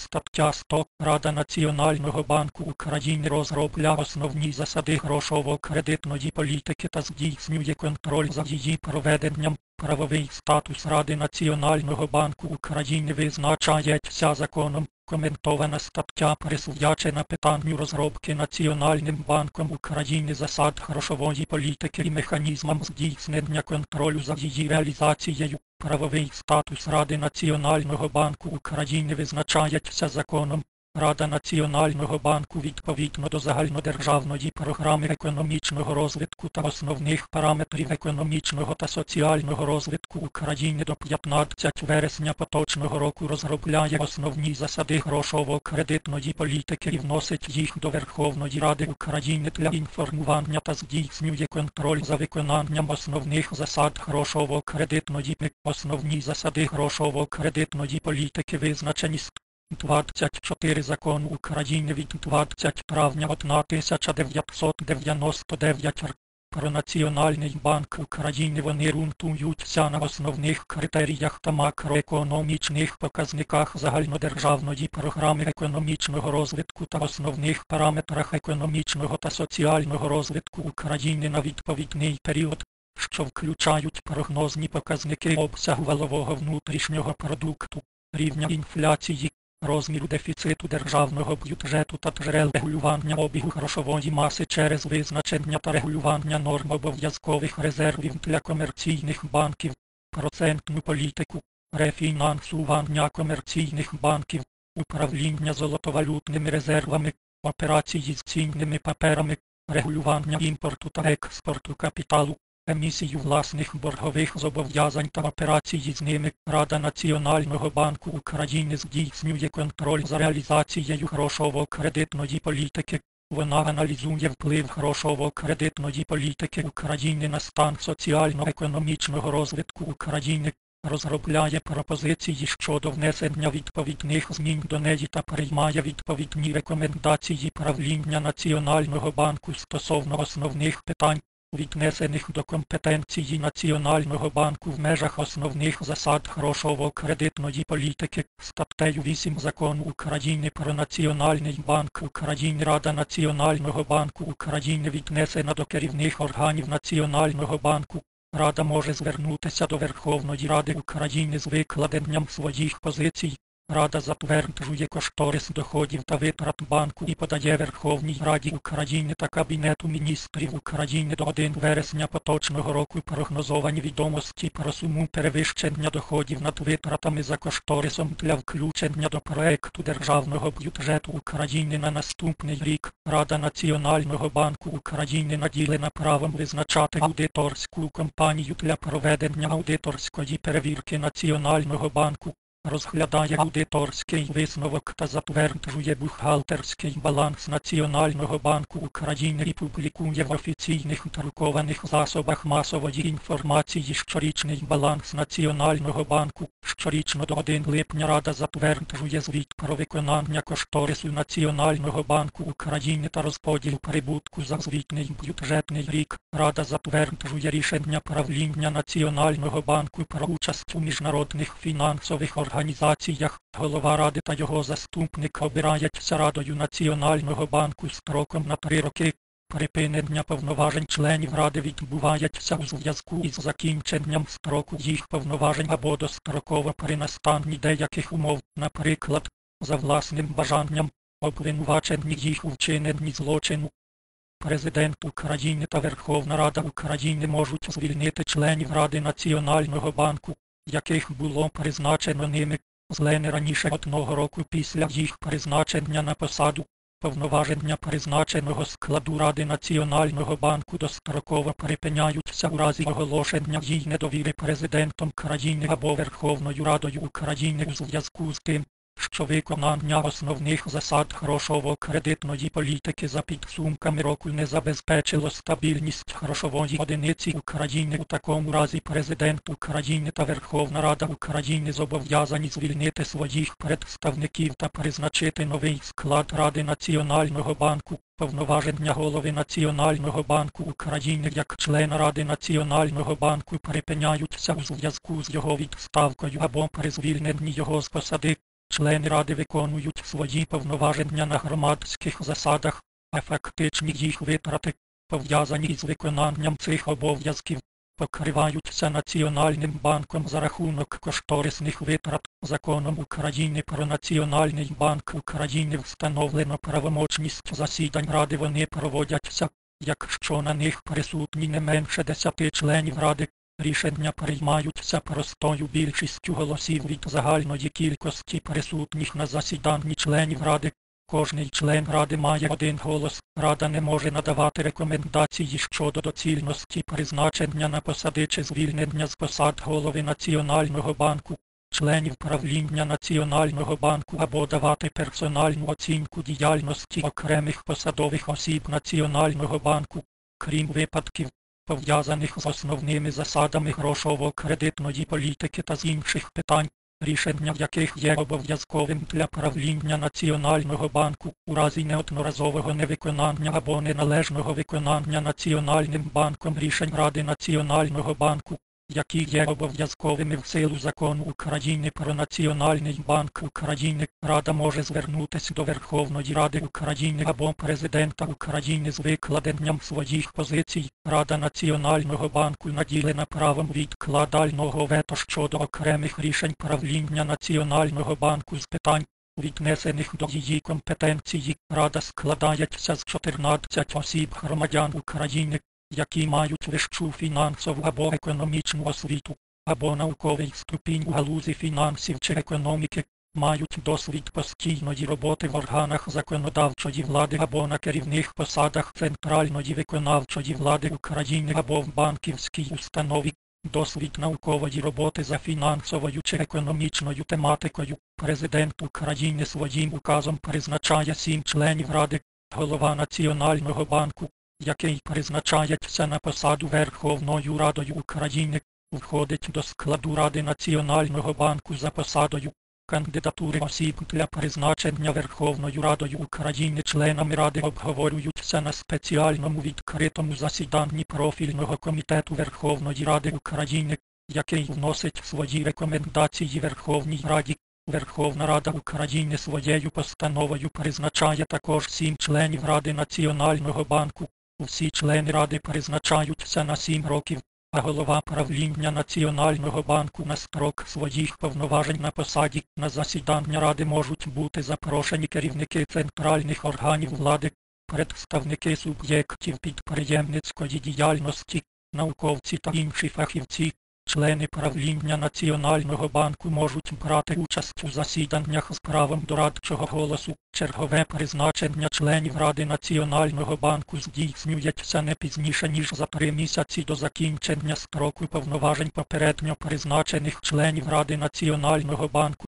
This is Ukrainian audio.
Стаття 100. Рада Національного банку України розробляє основні засади грошово-кредитної політики та здійснює контроль за її проведенням. Правовий статус Ради Національного банку України визначається законом. Коментована стаття присвячена питанню розробки Національним банком України засад грошової політики і механізмам здійснення контролю за її реалізацією. Правовий статус Ради Національного банку України визначається законом. Рада Національного банку відповідно до загальнодержавної програми економічного розвитку та основних параметрів економічного та соціального розвитку України до 15 вересня поточного року розробляє основні засади грошово-кредитної політики і вносить їх до Верховної Ради України для інформування та здійснює контроль за виконанням основних засад грошово-кредитної Основні засади грошово-кредитної політики визначені 24 закону України від 20 травня 1999. Про Національний банк України вони ґрунтуються на основних критеріях та макроекономічних показниках загальнодержавної програми економічного розвитку та основних параметрах економічного та соціального розвитку України на відповідний період, що включають прогнозні показники обсягу валового внутрішнього продукту, рівня інфляції, розміру дефіциту державного бюджету та джерел регулювання обігу грошової маси через визначення та регулювання норм обов'язкових резервів для комерційних банків, процентну політику, рефінансування комерційних банків, управління золотовалютними резервами, операції з цінними паперами, регулювання імпорту та експорту капіталу, емісію власних боргових зобов'язань та операції з ними Рада Національного банку України здійснює контроль за реалізацією грошово-кредитної політики. Вона аналізує вплив грошово-кредитної політики України на стан соціально-економічного розвитку України, розробляє пропозиції щодо внесення відповідних змін до неї та приймає відповідні рекомендації правління Національного банку стосовно основних питань віднесених до компетенції Національного банку в межах основних засад грошово-кредитної політики, статтею 8 Закону України про Національний банк України Рада Національного банку України віднесена до керівних органів Національного банку. Рада може звернутися до Верховної Ради України з викладенням своїх позицій Рада затверджує кошторис доходів та витрат банку і подає Верховній Раді України та Кабінету міністрів України до 1 вересня поточного року прогнозовані відомості про суму перевищення доходів над витратами за кошторисом для включення до проекту Державного бюджету України на наступний рік. Рада Національного банку України наділена правом визначати аудиторську компанію для проведення аудиторської перевірки Національного банку розглядає аудиторський висновок та затверджує бухгалтерський баланс Національного банку України і публікує в офіційних друкованих засобах масової інформації щорічний баланс Національного банку. Щорічно до 1 липня Рада затверджує звіт про виконання кошторису Національного банку України та розподіл прибутку за звітний бюджетний рік. Рада затверджує рішення правління Національного банку про участь у міжнародних фінансових організаціях організаціях голова ради та його заступник обираються Радою Національного банку строком на три роки. Припинення повноважень членів ради відбувається у зв'язку із закінченням строку їх повноважень або достроково при настанні деяких умов, наприклад, за власним бажанням, обвинувачені їх у вчиненні злочину. Президент України та Верховна Рада України можуть звільнити членів Ради Національного банку яких було призначено ними. Зле не раніше одного року після їх призначення на посаду, повноваження призначеного складу Ради Національного банку достроково припиняються у разі оголошення їй недовіри президентом країни або Верховною Радою України у зв'язку з тим, що виконання основних засад грошово-кредитної політики за підсумками року не забезпечило стабільність грошової одиниці України. У такому разі президент України та Верховна Рада України зобов'язані звільнити своїх представників та призначити новий склад Ради Національного банку. Повноваження голови Національного банку України як члена Ради Національного банку припиняються у зв'язку з його відставкою або при звільненні його з посади. Члени ради виконують свої повноваження на громадських засадах, а фактичні їх витрати, пов'язані із виконанням цих обов'язків, покриваються Національним банком за рахунок кошторисних витрат. Законом України про Національний банк України встановлено правомочність засідань ради. Вони проводяться, якщо на них присутні не менше 10 членів ради. Рішення приймаються простою більшістю голосів від загальної кількості присутніх на засіданні членів ради. Кожний член ради має один голос. Рада не може надавати рекомендації щодо доцільності призначення на посади чи звільнення з посад голови Національного банку, членів правління Національного банку або давати персональну оцінку діяльності окремих посадових осіб Національного банку, крім випадків, пов'язаних з основними засадами грошово-кредитної політики та з інших питань рішення яких є обов'язковим для правління Національного банку у разі неодноразового невиконання або неналежного виконання Національним банком рішень Ради Національного банку, які є обов'язковими в силу закону України про Національний банк України, Рада може звернутися до Верховної Ради України або Президента України з викладенням своїх позицій. Рада Національного банку наділена правом відкладального вето щодо окремих рішень правління Національного банку з питань. Віднесених до її компетенції, Рада складається з 14 осіб громадян України, які мають вищу фінансову або економічну освіту, або науковий ступінь у галузі фінансів чи економіки, мають досвід постійної роботи в органах законодавчої влади або на керівних посадах Центральної виконавчої влади України або в банківській установі. Досвід наукової роботи за фінансовою чи економічною тематикою. Президент України своїм указом призначає сім членів Ради, голова Національного банку, який призначається на посаду Верховною Радою України, входить до складу Ради Національного банку за посадою. Кандидатури осіб для призначення Верховною Радою України членами Ради обговорюються на спеціальному відкритому засіданні профільного комітету Верховної Ради України, який вносить свої рекомендації Верховній Раді. Верховна Рада України своєю постановою призначає також сім членів Ради Національного банку. Всі члени ради призначаються на сім років, а голова правління Національного банку на строк своїх повноважень на посаді на засідання ради можуть бути запрошені керівники центральних органів влади, представники суб'єктів підприємницької діяльності, науковці та інші фахівці. Члени правління Національного банку можуть брати участь у засіданнях з правом дорадчого голосу. Чергове призначення членів Ради Національного банку здійснюється не пізніше, ніж за три місяці до закінчення строку повноважень попередньо призначених членів Ради Національного банку.